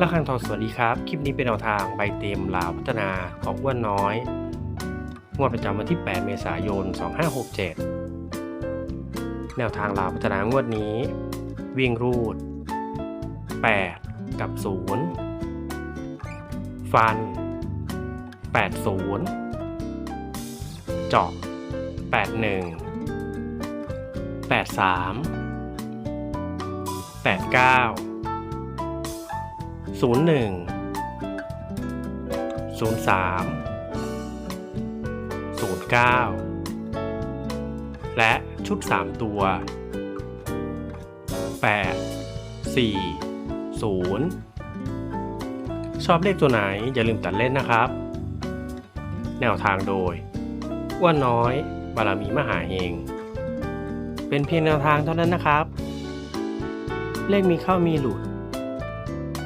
ละคังทองสวัสดีครับ คลิปนี้เป็นแนวทางใบเต็มลาวพัฒนาของอ้วนน้อย งวดประจำวันที่ 8 เมษายน 2567 แนวทางลาวพัฒนางวดนี้ วิ่งรูด 8 กับ 0 ฟัน 80 เจาะ 81 83 89 ศูนย์หนึ่งศูนย์สามศูนย์เก้าและชุดสามตัวแปดสี่ศูนย์ชอบเลขตัวไหนอย่าลืมตัดเล่นนะครับ แนวทางโดยอ้วนน้อยบารมีมหาเฮงเป็นเพียงแนวทางเท่านั้นนะครับ เลขมีเข้ามีหลุด